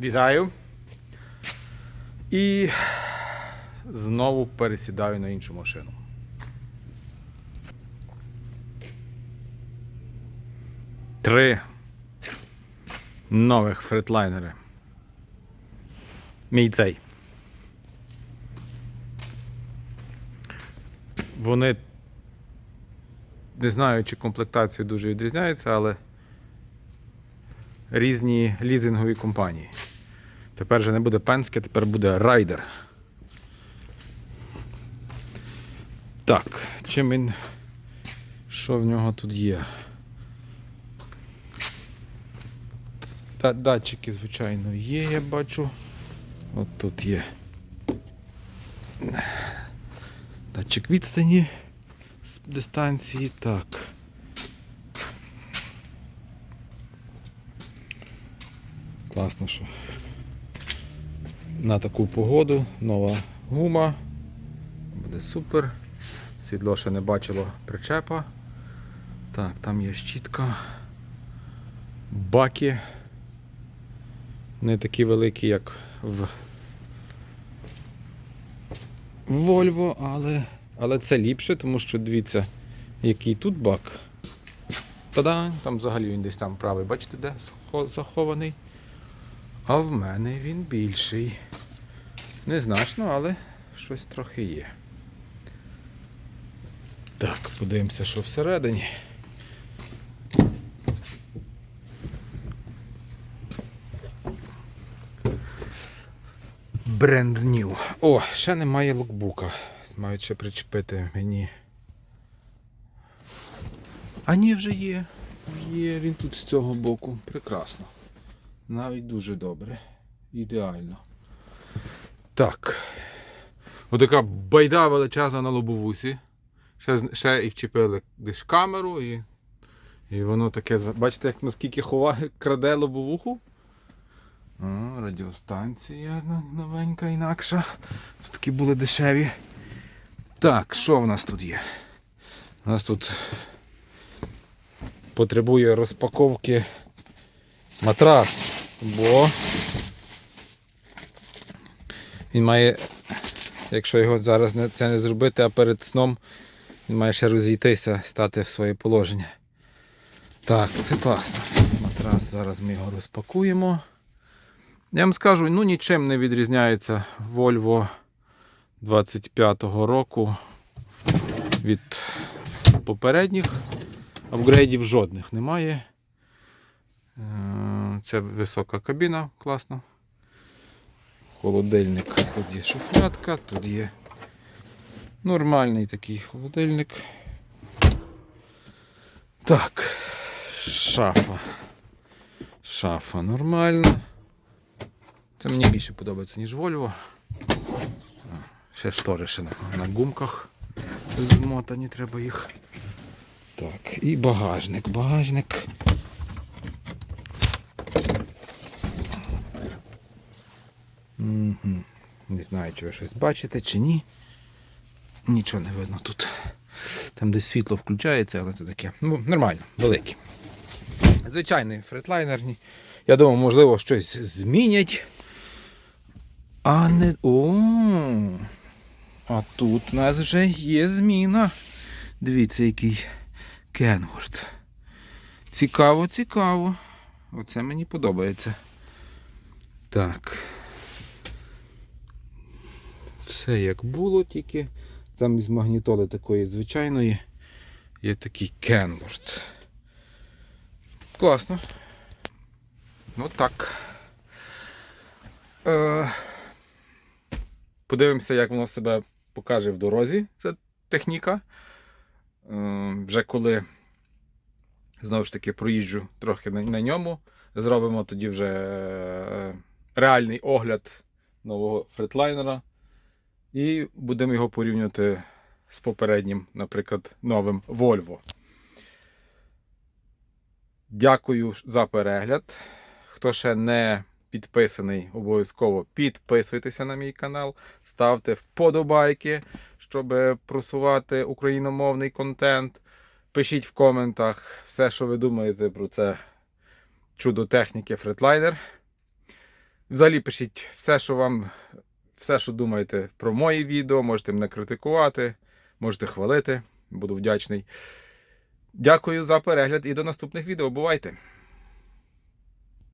Вітаю. І знову пересідаю на іншу машину. Три нових фретлайнери. Мій цей. Вони не знаю, чи комплектація дуже відрізняється, але різні лізингові компанії. Тепер вже не буде Пенське, тепер буде Райдер. Так, чим він. Що в нього тут є? Датчики, звичайно, є, я бачу. От тут є. Датчик відстані з дистанції. Так. Класно, що на таку погоду нова гума. Буде супер. Сідло ще не бачило причепа. Так, там є щітка. Баки. Не такі великі, як в Volvo, але, але це ліпше, тому що дивіться, який тут бак. Та-да, там взагалі він десь там правий, бачите, де захований. А в мене він більший. Незначно, але щось трохи є. Так, подивимося, що всередині. Бренд new. О, ще немає лукбука. Мають ще причепити мені. А ні, вже є. Є, він тут з цього боку. Прекрасно. Навіть дуже добре. Ідеально. Так. Отака байда величезна на лобовусі. Ще, ще і вчепили десь камеру і. І воно таке, бачите, як наскільки ховає, краде лобовуху? О, радіостанція новенька, інакша. Тут такі були дешеві. Так, що в нас тут є? У нас тут потребує розпаковки матрас, бо він має, якщо його зараз це не зробити, а перед сном він має ще розійтися, стати в своє положення. Так, це класно. Матрас, зараз ми його розпакуємо. Я вам скажу, ну нічим не відрізняється Volvo 25-го року від попередніх. Апгрейдів жодних немає. Е, Це висока кабіна, класно. Холодильник. Тут є шуфлятка, тут є нормальний такий холодильник. Так, шафа. Шафа нормальна. Це мені більше подобається, ніж Volvo. Ще штори ще на, на гумках змотані, треба їх. Так, і багажник. Багажник. Не знаю, чи ви щось бачите, чи ні. Нічого не видно тут. Там десь світло включається, але це таке. Ну, нормально, великий. Звичайний фретлайнер. ні. Я думаю, можливо, щось змінять. А не. О! А тут у нас вже є зміна. Дивіться, який Кенворд. Цікаво, цікаво. Оце мені подобається. Так. Все як було, тільки замість магнітоли такої звичайної є такий Кенворд. Класно. Ну так. Е, подивимося, як воно себе покаже в дорозі. Це техніка. Е, вже коли знову ж таки проїжджу трохи на, на ньому, зробимо тоді вже е, реальний огляд нового фретлайнера. І будемо його порівнювати з попереднім, наприклад, новим Volvo. Дякую за перегляд. Хто ще не підписаний, обов'язково підписуйтеся на мій канал, ставте вподобайки, щоб просувати україномовний контент. Пишіть в коментах все, що ви думаєте про це чудо техніки Фретлайнер. Взагалі пишіть все, що вам, все, що думаєте про мої відео, можете мене критикувати, можете хвалити. Буду вдячний. Дякую за перегляд і до наступних відео. Бувайте!